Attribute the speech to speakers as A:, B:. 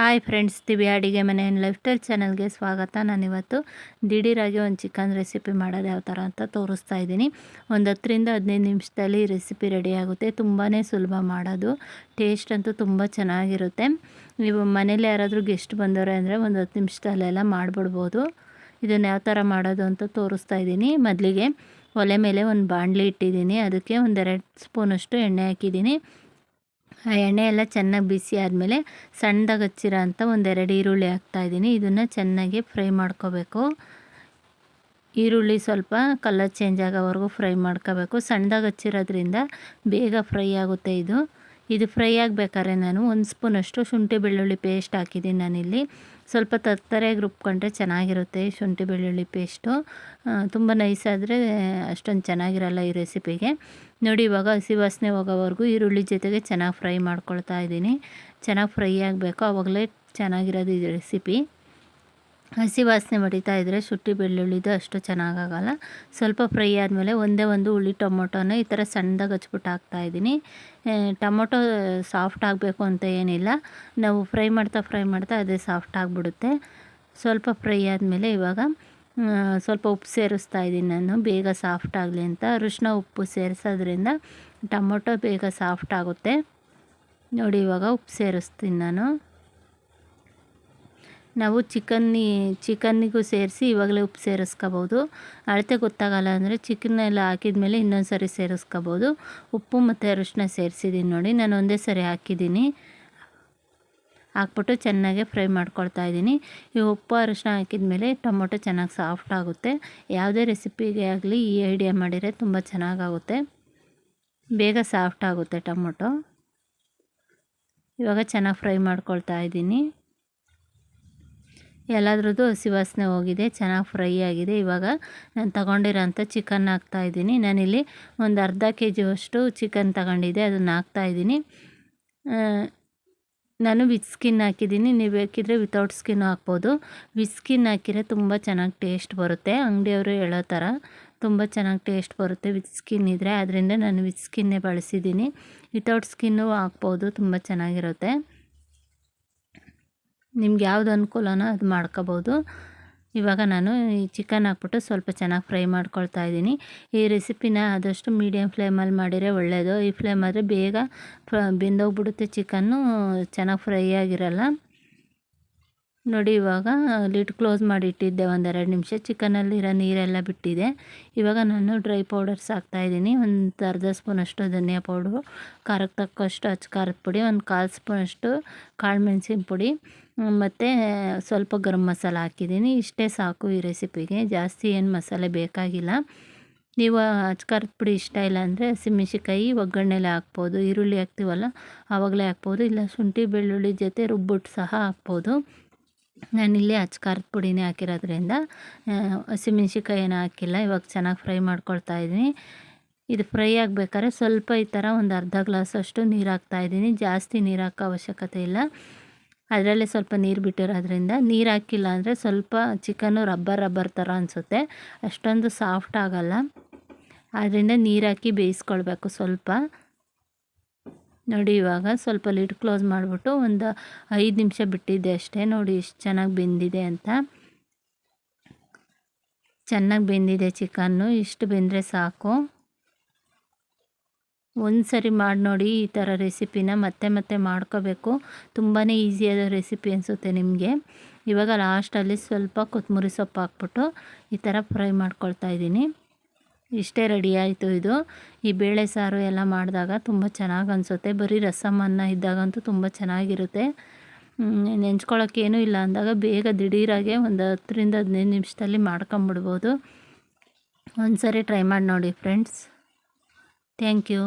A: Hi friends, Divya ಅಡಿಗೆ ಮನೆ life style ಚಾನಲ್ಗೆ ಸ್ವಾಗತ. ನಾನಿವತ್ತು ದಿಢೀರಾಗಿ ಒಂದು ಚಿಕನ್ ರೆಸಿಪಿ ಮಾಡೋದು ಯಾವ ಥರ ಅಂತ ತೋರಿಸ್ತಾ ಇದ್ದೀನಿ. ಒಂದು ಹತ್ತರಿಂದ ಹದಿನೈದು ನಿಮಿಷದಲ್ಲಿ ರೆಸಿಪಿ ರೆಡಿ ಆಗುತ್ತೆ. ತುಂಬಾ ಸುಲಭ ಮಾಡೋದು. ಟೇಸ್ಟ್ ಅಂತೂ ತುಂಬ ಚೆನ್ನಾಗಿರುತ್ತೆ. ನೀವು ಮನೇಲಿ ಯಾರಾದರೂ ಗೆಸ್ಟ್ ಬಂದವರೆ ಅಂದರೆ ಒಂದು ಹತ್ತು ನಿಮಿಷದಲ್ಲೆಲ್ಲ ಮಾಡಿಬಿಡ್ಬೋದು. ಇದನ್ನು ಯಾವ ಥರ ಮಾಡೋದು ಅಂತ ತೋರಿಸ್ತಾ ಇದ್ದೀನಿ. ಮೊದಲಿಗೆ ಒಲೆ ಮೇಲೆ ಒಂದು ಬಾಣಲಿ ಇಟ್ಟಿದ್ದೀನಿ. ಅದಕ್ಕೆ ಒಂದೆರಡು ಸ್ಪೂನಷ್ಟು ಎಣ್ಣೆ ಹಾಕಿದ್ದೀನಿ. ಎಣ್ಣೆ ಎಲ್ಲ ಚೆನ್ನಾಗಿ ಬಿಸಿ ಆದಮೇಲೆ ಸಣ್ಣದಾಗಿ ಹಚ್ಚಿರೋ ಅಂಥ ಒಂದೆರಡು ಈರುಳ್ಳಿ ಹಾಕ್ತಾಯಿದ್ದೀನಿ ಇದನ್ನು ಚೆನ್ನಾಗಿ ಫ್ರೈ ಮಾಡ್ಕೋಬೇಕು. ಈರುಳ್ಳಿ ಸ್ವಲ್ಪ ಕಲರ್ ಚೇಂಜ್ ಆಗೋವರೆಗೂ ಫ್ರೈ ಮಾಡ್ಕೋಬೇಕು. ಸಣ್ಣದಾಗಿ ಹಚ್ಚಿರೋದ್ರಿಂದ ಬೇಗ ಫ್ರೈ ಆಗುತ್ತೆ ಇದು. ಇದು ಫ್ರೈ ಆಗಬೇಕಾದ್ರೆ ನಾನು ಒಂದು ಸ್ಪೂನಷ್ಟು ಶುಂಠಿ ಬೆಳ್ಳುಳ್ಳಿ ಪೇಸ್ಟ್ ಹಾಕಿದ್ದೀನಿ ನಾನಿಲ್ಲಿ. ಸ್ವಲ್ಪ ತರ್ತರೆಯಾಗಿ ರುಬ್ಕೊಂಡ್ರೆ ಚೆನ್ನಾಗಿರುತ್ತೆ ಶುಂಠಿ ಬೆಳ್ಳುಳ್ಳಿ ಪೇಸ್ಟು. ತುಂಬ ನೈಸಾದರೆ ಅಷ್ಟೊಂದು ಚೆನ್ನಾಗಿರಲ್ಲ ಈ ರೆಸಿಪಿಗೆ ನೋಡಿ, ಇವಾಗ ಹಸಿ ವಾಸನೆ ಹೋಗೋವರೆಗೂ ಈರುಳ್ಳಿ ಜೊತೆಗೆ ಚೆನ್ನಾಗಿ ಫ್ರೈ ಮಾಡ್ಕೊಳ್ತಾ ಇದ್ದೀನಿ. ಚೆನ್ನಾಗಿ ಫ್ರೈ ಆಗಬೇಕು. ಆವಾಗಲೇ ಚೆನ್ನಾಗಿರೋದು ಈ ರೆಸಿಪಿ ಹಸಿ ವಾಸನೆ ಮಡಿತಾ ಇದ್ದರೆ ಶುಂಠಿ ಬೆಳ್ಳುಳ್ಳಿದು ಅಷ್ಟು ಚೆನ್ನಾಗಾಗಲ್ಲ. ಸ್ವಲ್ಪ ಫ್ರೈ ಆದಮೇಲೆ ಒಂದೇ ಒಂದು ಹುಳಿ ಟೊಮೊಟೊನ ಈ ಥರ ಸಣ್ಣದಾಗಿ ಹಚ್ಬಿಟ್ಟು ಹಾಕ್ತಾಯಿದ್ದೀನಿ ಟೊಮೊಟೊ ಸಾಫ್ಟ್ ಆಗಬೇಕು ಅಂತ ಏನಿಲ್ಲ. ನಾವು ಫ್ರೈ ಮಾಡ್ತಾ ಫ್ರೈ ಮಾಡ್ತಾ ಅದೇ ಸಾಫ್ಟ್ ಆಗಿಬಿಡುತ್ತೆ. ಸ್ವಲ್ಪ ಫ್ರೈ ಆದಮೇಲೆ ಇವಾಗ ಸ್ವಲ್ಪ ಉಪ್ಪು ಸೇರಿಸ್ತಾ ಇದ್ದೀನಿ ನಾನು. ಬೇಗ ಸಾಫ್ಟ್ ಆಗಲಿ ಅಂತ. ಅರಿಶಿನ ಉಪ್ಪು ಸೇರಿಸೋದ್ರಿಂದ ಟೊಮೊಟೊ ಬೇಗ ಸಾಫ್ಟ್ ಆಗುತ್ತೆ. ನೋಡಿ ಇವಾಗ ಉಪ್ಪು ಸೇರಿಸ್ತೀನಿ ನಾನು. ನಾವು ಚಿಕನ್ನಿ, ಚಿಕನ್ನಿಗೂ ಸೇರಿಸಿ ಇವಾಗಲೇ ಉಪ್ಪು ಸೇರಿಸ್ಕೋಬೋದು. ಅಳತೆ ಗೊತ್ತಾಗಲ್ಲ ಅಂದರೆ ಚಿಕನ್ನೆಲ್ಲ ಹಾಕಿದ ಮೇಲೆ ಇನ್ನೊಂದು ಸರಿ ಸೇರಿಸ್ಕೋಬೋದು. ಉಪ್ಪು ಮತ್ತು ಅರಿಶಿನ ಸೇರಿಸಿದ್ದೀನಿ ನೋಡಿ, ನಾನು ಒಂದೇ ಸರಿ ಹಾಕಿದ್ದೀನಿ ಹಾಕ್ಬಿಟ್ಟು ಚೆನ್ನಾಗೆ ಫ್ರೈ ಮಾಡ್ಕೊಳ್ತಾ ಇದ್ದೀನಿ. ಈ ಉಪ್ಪು ಅರಿಶಿನ ಹಾಕಿದ ಮೇಲೆ ಟೊಮೊಟೊ ಚೆನ್ನಾಗಿ ಸಾಫ್ಟ್ ಆಗುತ್ತೆ. ಯಾವುದೇ ರೆಸಿಪಿಗೆ ಆಗಲಿ ಈ ಐಡಿಯಾ ಮಾಡಿದರೆ ತುಂಬ ಚೆನ್ನಾಗಾಗುತ್ತೆ. ಬೇಗ ಸಾಫ್ಟ್ ಆಗುತ್ತೆ ಟೊಮೊಟೊ. ಇವಾಗ ಚೆನ್ನಾಗಿ ಫ್ರೈ ಮಾಡ್ಕೊಳ್ತಾ ಇದ್ದೀನಿ. ಎಲ್ಲದ್ರದ್ದು ಹಸಿ ವಾಸನೆ ಹೋಗಿದೆ, ಚೆನ್ನಾಗಿ ಫ್ರೈ ಆಗಿದೆ. ಇವಾಗ ನಾನು ತಗೊಂಡಿರೋಂಥ ಚಿಕನ್ ಹಾಕ್ತಾಯಿದ್ದೀನಿ ನಾನಿಲ್ಲಿ ಒಂದು ಅರ್ಧ ಕೆ ಜಿಯಷ್ಟು ಚಿಕನ್ ತಗೊಂಡಿದ್ದೆ, ಅದನ್ನು ಹಾಕ್ತಾಯಿದ್ದೀನಿ ನಾನು ವಿತ್ ಸ್ಕಿನ್ ಹಾಕಿದ್ದೀನಿ. ನೀವು ಬೇಕಿದ್ರೆ ವಿತೌಟ್ ಸ್ಕಿನ್ ಹಾಕ್ಬೋದು. ವಿತ್ ಸ್ಕಿನ್ ಹಾಕಿದರೆ ತುಂಬ ಚೆನ್ನಾಗಿ ಟೇಸ್ಟ್ ಬರುತ್ತೆ. ಅಂಗಡಿಯವರು ಹೇಳೋ ಥರ ತುಂಬ ಚೆನ್ನಾಗಿ ಟೇಸ್ಟ್ ಬರುತ್ತೆ ವಿತ್ ಸ್ಕಿನ್ ಇದ್ದರೆ ಅದರಿಂದ ನಾನು ವಿತ್ ಸ್ಕಿನ್ನೇ ಬಳಸಿದ್ದೀನಿ. ವಿತೌಟ್ ಸ್ಕಿನ್ನು ಹಾಕ್ಬೋದು, ತುಂಬ ಚೆನ್ನಾಗಿರುತ್ತೆ. ನಿಮ್ಗೆ ಯಾವ್ದು ಅನುಕೂಲನೋ ಅದು ಮಾಡ್ಕೋಬೋದು. ಇವಾಗ ನಾನು ಈ ಚಿಕನ್ ಹಾಕ್ಬಿಟ್ಟು ಸ್ವಲ್ಪ ಚೆನ್ನಾಗಿ ಫ್ರೈ ಮಾಡ್ಕೊಳ್ತಾ ಇದ್ದೀನಿ. ಈ ರೆಸಿಪಿನ ಆದಷ್ಟು ಮೀಡಿಯಮ್ ಫ್ಲೇಮಲ್ಲಿ ಮಾಡಿದರೆ ಒಳ್ಳೆಯದು ಈ ಫ್ಲೇಮ್ ಆದರೆ ಬೇಗ ಬೆಂದೋಗ್ಬಿಡುತ್ತೆ ಚಿಕನ್ನು ಚೆನ್ನಾಗಿ ಫ್ರೈ ಆಗಿರಲ್ಲ. ನೋಡಿ, ಇವಾಗ ಲಿಡ್ ಕ್ಲೋಸ್ ಮಾಡಿ ಇಟ್ಟಿದ್ದೆ ಒಂದೆರಡು ನಿಮಿಷ. ಚಿಕನಲ್ಲಿರೋ ನೀರೆಲ್ಲ ಬಿಟ್ಟಿದೆ. ಇವಾಗ ನಾನು ಡ್ರೈ ಪೌಡರ್ಸ್ ಹಾಕ್ತಾಯಿದ್ದೀನಿ ಒಂದು ಅರ್ಧ ಸ್ಪೂನಷ್ಟು ಧನಿಯಾ ಪೌಡ್ರು ಖಾರಕ್ಕೆ ತಕ್ಕಷ್ಟು ಅಚ್ಚ ಖಾರದ ಪುಡಿ, ಒಂದು ಕಾಲು ಸ್ಪೂನಷ್ಟು ಕಾಳು ಮೆಣಸಿನ ಪುಡಿ, ಮತ್ತು ಸ್ವಲ್ಪ ಗರಂ ಮಸಾಲ ಹಾಕಿದ್ದೀನಿ. ಇಷ್ಟೇ ಸಾಕು ಈ ರೆಸಿಪಿಗೆ ಜಾಸ್ತಿ ಏನು ಮಸಾಲೆ ಬೇಕಾಗಿಲ್ಲ. ನೀವು ಅಚ್ಕಾರದ ಪುಡಿ ಇಷ್ಟ ಇಲ್ಲ ಅಂದರೆ ಹಸಿಮೆಣ್ಸಿಕಾಯಿ ಒಗ್ಗರಣೆಲೆ ಹಾಕ್ಬೋದು. ಈರುಳ್ಳಿ ಹಾಕ್ತೀವಲ್ಲ, ಆವಾಗಲೇ ಹಾಕ್ಬೋದು. ಇಲ್ಲ, ಶುಂಠಿ, ಬೆಳ್ಳುಳ್ಳಿ ಜೊತೆ ರುಬ್ಬಿಟ್ಟು ಸಹ ಹಾಕ್ಬೋದು. ನಾನಿಲ್ಲಿ ಅಚ್ಕಾರದ ಪುಡಿನೇ ಹಾಕಿರೋದ್ರಿಂದ ಹಸಿಮೆಣ್ಸಿಕಾಯಿನ ಹಾಕಿಲ್ಲ, ಇವಾಗ ಚೆನ್ನಾಗಿ ಫ್ರೈ ಮಾಡ್ಕೊಳ್ತಾ ಇದ್ದೀನಿ. ಇದು ಫ್ರೈ ಆಗಬೇಕಾದ್ರೆ ಸ್ವಲ್ಪ ಈ ಥರ ಒಂದು ಅರ್ಧ ಗ್ಲಾಸಷ್ಟು ನೀರು ಹಾಕ್ತಾಯಿದ್ದೀನಿ ಜಾಸ್ತಿ ನೀರು ಹಾಕೋ ಅವಶ್ಯಕತೆ ಇಲ್ಲ. ಅದರಲ್ಲೇ ಸ್ವಲ್ಪ ನೀರು ಬಿಟ್ಟಿರೋದ್ರಿಂದ, ನೀರು ಹಾಕಿಲ್ಲ ಅಂದರೆ ಸ್ವಲ್ಪ ಚಿಕನ್ನು ರಬ್ಬರ್ ರಬ್ಬರ್ ಥರ ಅನಿಸುತ್ತೆ. ಅಷ್ಟೊಂದು ಸಾಫ್ಟ್ ಆಗೋಲ್ಲ. ಆದ್ದರಿಂದ ನೀರು ಹಾಕಿ ಬೇಯಿಸ್ಕೊಳ್ಬೇಕು ಸ್ವಲ್ಪ. ನೋಡಿ, ಇವಾಗ ಸ್ವಲ್ಪ ಲಿಡ್ ಕ್ಲೋಸ್ ಮಾಡಿಬಿಟ್ಟು ಒಂದು ಐದು ನಿಮಿಷ ಬಿಟ್ಟಿದ್ದೆ ಅಷ್ಟೇ. ನೋಡಿ ಎಷ್ಟು ಚೆನ್ನಾಗಿ ಬೆಂದಿದೆ ಅಂತ. ಚೆನ್ನಾಗಿ ಬೆಂದಿದೆ ಚಿಕನ್ನು. ಇಷ್ಟು ಬೆಂದರೆ ಸಾಕು. ಒಂದು ಸರಿ ಮಾಡಿ ನೋಡಿ, ಈ ಥರ ರೆಸಿಪಿನ ಮತ್ತೆ ಮತ್ತೆ ಮಾಡ್ಕೋಬೇಕು. ತುಂಬಾ ಈಸಿಯಾದ ರೆಸಿಪಿ ಅನಿಸುತ್ತೆ ನಿಮಗೆ. ಇವಾಗ ಲಾಸ್ಟಲ್ಲಿ ಸ್ವಲ್ಪ ಕೊತ್ತಂಬರಿ ಸೊಪ್ಪು ಹಾಕ್ಬಿಟ್ಟು ಈ ಥರ ಫ್ರೈ ಮಾಡ್ಕೊಳ್ತಾ ಇದ್ದೀನಿ. ಇಷ್ಟೇ ರೆಡಿ ಆಯಿತು ಇದು. ಈ ಬೇಳೆ ಸಾರು ಎಲ್ಲ ಮಾಡಿದಾಗ ತುಂಬ ಚೆನ್ನಾಗಿ ಅನಿಸುತ್ತೆ. ಬರೀ ರಸಮ್ ಅನ್ನ ಇದ್ದಾಗಂತೂ ತುಂಬ ಚೆನ್ನಾಗಿರುತ್ತೆ. ನೆಂಚ್ಕೊಳ್ಳೋಕ್ಕೇನೂ ಇಲ್ಲ ಅಂದಾಗ ಬೇಗ ದಿಢೀರಾಗೆ ಒಂದು ಹತ್ತರಿಂದ ಹದಿನೈದು ನಿಮಿಷದಲ್ಲಿ ಮಾಡ್ಕೊಂಬಿಡ್ಬೋದು. ಒಂದು ಸರಿ ಟ್ರೈ ಮಾಡಿ ನೋಡಿ ಫ್ರೆಂಡ್ಸ್. Thank you.